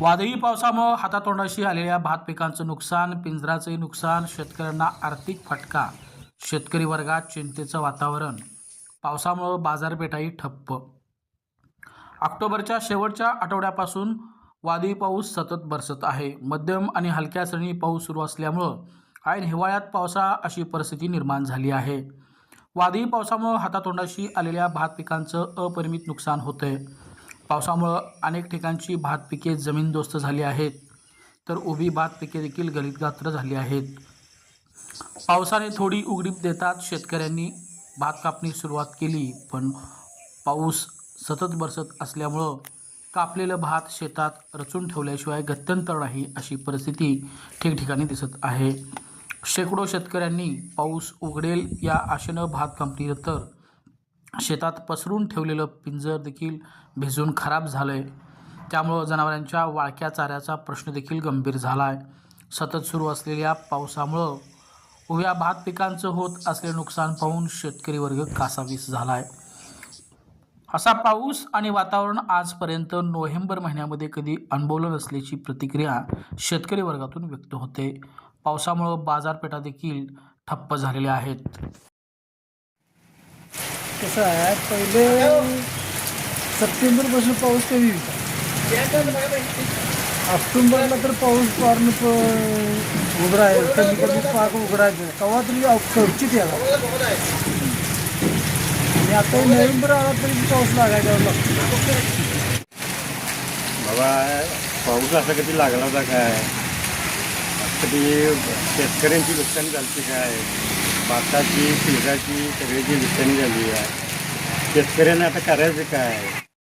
वादळी पावसामुळं हातातोंडाशी आलेल्या भात पिकांचं नुकसान पिंजराचंही नुकसान शेतकऱ्यांना आर्थिक फटका शेतकरी वर्गात चिंतेचं वातावरण पावसामुळं बाजारपेठाही ठप्प. ऑक्टोबरच्या शेवटच्या आठवड्यापासून वादळी पाऊस सतत बरसत आहे. मध्यम आणि हलक्या श्रेणी पाऊस सुरू असल्यामुळं ऐन हिवाळ्यात पावसा अशी परिस्थिती निर्माण झाली आहे. वादळी पावसामुळं हातातोंडाशी आलेल्या भात पिकांचं अपरिमित नुकसान होतंय. पावसामुळं अनेक ठिकाणची भात पिके जमीनदोस्त झाली आहेत तर उभी भात पिके देखील गलितगात्र झाली आहेत. पावसाने थोडी उघडीप देतात शेतकऱ्यांनी. भात कापणी सुरुवात केली पण पाऊस सतत बरसत असल्यामुळं कापलेलं भात शेतात रचून ठेवल्याशिवाय गत्यंतर नाही अशी परिस्थिती ठिकठिकाणी दिसत आहे. शेकडो शेतकऱ्यांनी पाऊस उघडेल या आशेनं भात कापणी तर शेतात पसरून ठेवलेलं पिंजर देखील भिजून खराब झालं आहे त्यामुळं जनावरांच्या वाळक्या चाऱ्याचा प्रश्न देखील गंभीर झाला आहे सतत सुरू असलेल्या पावसामुळं उभ्या भात पिकांचं होत असले नुकसान पाहून शेतकरी वर्ग कासावीस झाला आहे असा पाऊस आणि वातावरण आजपर्यंत नोव्हेंबर महिन्यामध्ये कधी अनुभवलं नसल्याची प्रतिक्रिया शेतकरी वर्गातून व्यक्त होते. पावसामुळं बाजारपेठा देखील ठप्प झालेल्या आहेत. कसं आहे? पहिले सप्टेंबरपासून पाऊस कमी होता? ऑक्टोबरला तर पाऊस उघडा आहे. कमी कमी पाक उघडायचं तेव्हा तरी खर्चित याला आणि आता आला तरी पाऊस लागायचा बाबा, पाऊस असा कधी लागला होता काय? कधी शेतकऱ्यांची नुकसान झाली काय? भाताची पिकाची सगळ्याची विकणी झाली आहे. शेतकऱ्यांना आता करायचं काय?